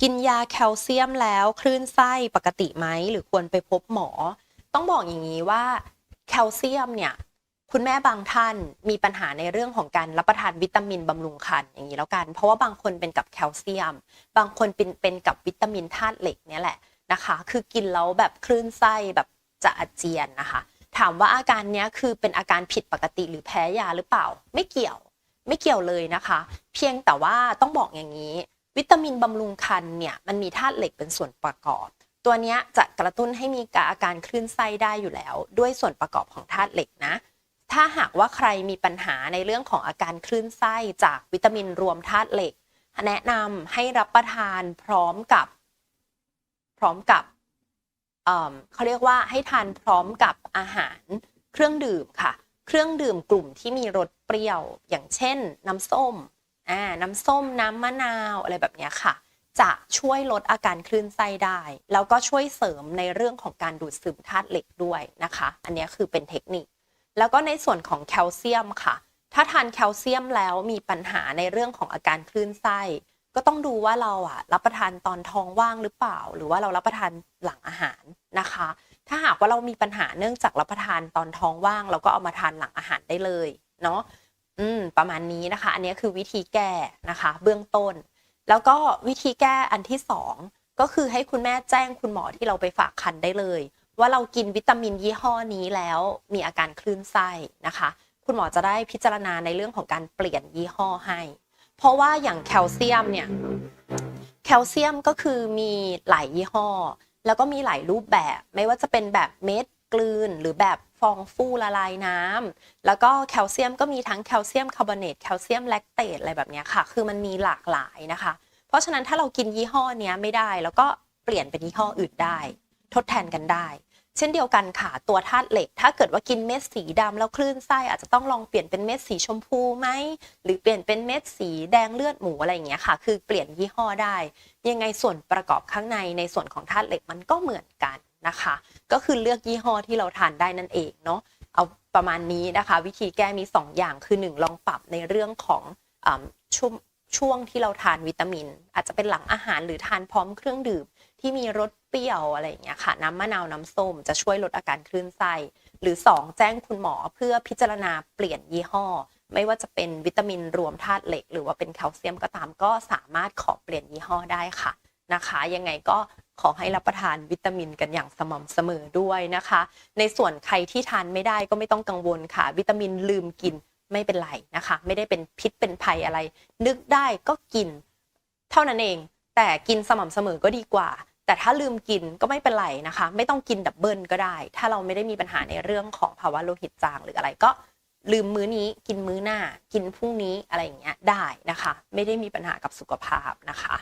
กินยาแคลเซียมแล้วคลื่นไส้ปกติไหมหรือควรไปพบหมอ ต้องบอกอย่างนี้ว่าแคลเซียมเนี่ยคุณแม่บางท่านมีปัญหาในเรื่องของการรับประทานวิตามินบำรุงครรภ์อย่างนี้แล้วกัน เพราะว่าบางคนเป็นกับแคลเซียม บางคนเป็นเป็นกับวิตามินธาตุเหล็กเนี่ยแหละนะคะ คือกินแล้วแบบคลื่นไส้แบบจะอาเจียนนะคะ ถามว่าอาการนี้คือเป็นอาการผิดปกติหรือแพ้ยาหรือเปล่า ไม่เกี่ยว ไม่เกี่ยวเลยนะคะ เพียงแต่ว่าต้องบอกอย่างนี้ วิตามินบำรุงครรภ์เนี่ยมันมีธาตุเหล็กเป็นส่วนประกอบ ตัวนี้จะกระตุ้นให้มีอาการคลื่นไส้ได้อยู่แล้ว ด้วยส่วนประกอบของธาตุเหล็กนะ ถ้าหากว่าใครมีปัญหาในเรื่องของอาการคลื่นไส้จากวิตามินรวมธาตุเหล็ก แนะนำให้รับประทานพร้อมกับ พร้อมกับเเขาเรียกว่าให้ทานพร้อมกับอาหารเครื่องดื่มค่ะ เครื่องดื่มกลุ่มที่มีรสเปรี้ยว อย่างเช่น น้ำส้มอ่าน้ำส้มน้ำมะนาวอะไรแบบนี้ค่ะ จะช่วยลดอาการคลื่นไส้ได้ แล้วก็ช่วยเสริมในเรื่องของการดูดซึมธาตุเหล็กด้วยนะคะ อันนี้คือเป็นเทคนิค แล้วก็ในส่วนของแคลเซียมค่ะ ถ้าทานแคลเซียมแล้วมีปัญหาในเรื่องของอาการคลื่นไส้ก็ต้องดูว่าเราอะรับประทานตอนท้องว่างหรือเปล่า หรือว่าเรารับประทานหลังอาหารนะคะ ถ้าหากว่าเรามีปัญหาเนื่องจากรับประทานตอนท้องว่าง เราก็เอามาทานหลังอาหารได้เลยเนาะอืมประมาณนี้นะคะ อันนี้คือวิธีแก้นะคะ เบื้องต้น แล้วก็วิธีแก้อันที่สองก็คือให้คุณแม่แจ้งคุณหมอที่เราไปฝากคันได้เลย ว่าเรากินวิตามินยี่ห้อนี้แล้วมีอาการคลื่นไส้นะคะ คุณหมอจะได้พิจารณาในเรื่องของการเปลี่ยนยี่ห้อให้ เพราะว่าอย่างแคลเซียมเนี่ยแคลเซียมก็คือมีหลายยี่ห้อ แล้วก็มีหลายรูปแบบ ไม่ว่าจะเป็นแบบเม็ดกลืน หรือแบบฟองฟูละลายน้ำแล้วก็แคลเซียมก็มีทั้งแคลเซียมคาร์บอเนตแคลเซียมแลคเตตอะไรแบบนี้ค่ะ คือมันมีหลากหลายนะคะ เพราะฉะนั้นถ้าเรากินยี่ห้อเนี้ยไม่ได้ แล้วก็เปลี่ยนเป็นยี่ห้ออื่นได้ ทดแทนกันได้ เช่นเดียวกันค่ะ ตัวธาตุเหล็ก ถ้าเกิดว่ากินเม็ดสีดำแล้วคลื่นไส้อาจจะต้องลองเปลี่ยนเป็นเม็ดสีชมพูไหมหรือเปลี่ยนเป็นเม็ดสีแดงเลือดหมูอะไรอย่างเงี้ยค่ะ คือเปลี่ยนยี่ห้อได้ ยังไงส่วนประกอบข้างในในส่วนของธาตุเหล็กมันก็เหมือนกันนะคะ ก็คือเลือกยี่ห้อที่เราทานได้นั่นเองเนาะเอาประมาณนี้นะคะ วิธีแก้มี 2 อย่างคือ 1 ลองปรับในเรื่องของอช่วงช่วงที่เราทานวิตามิน อาจจะเป็นหลังอาหารหรือทานพร้อมเครื่องดื่มที่มีรส เปรี้ยวอะไรอย่างเงี้ยค่ะ น้ำมะนาวน้ำส้มจะช่วยลดอาการคลื่นไส้ หรือ 2 แจ้งคุณหมอเพื่อพิจารณาเปลี่ยนยี่ห้อ ไม่ว่าจะเป็นวิตามินรวมธาตุเหล็ก หรือว่าเป็นแคลเซียมก็ตามก็สามารถขอเปลี่ยนยี่ห้อได้ค่ะนะคะ ยังไงก็ขอให้รับประทานวิตามินกันอย่างสม่ำเสมอด้วยนะคะ ในส่วนใครที่ทานไม่ได้ก็ไม่ต้องกังวลค่ะ วิตามินลืมกินไม่เป็นไรนะคะ ไม่ได้เป็นพิษเป็นภัยอะไร นึกได้ก็กิน เท่านั้นเอง แต่กินสม่ำเสมอก็ดีกว่า แต่ถ้าลืมกินก็ไม่เป็นไรนะคะ ไม่ต้องกินดับเบิลก็ได้ ถ้าเราไม่ได้มีปัญหาในเรื่องของภาวะโลหิตจางหรืออะไรก็ลืมมื้อนี้กินมื้อหน้า กินพรุ่งนี้อะไรอย่างเงี้ยได้นะคะ ไม่ได้มีปัญหากับสุขภาพนะคะ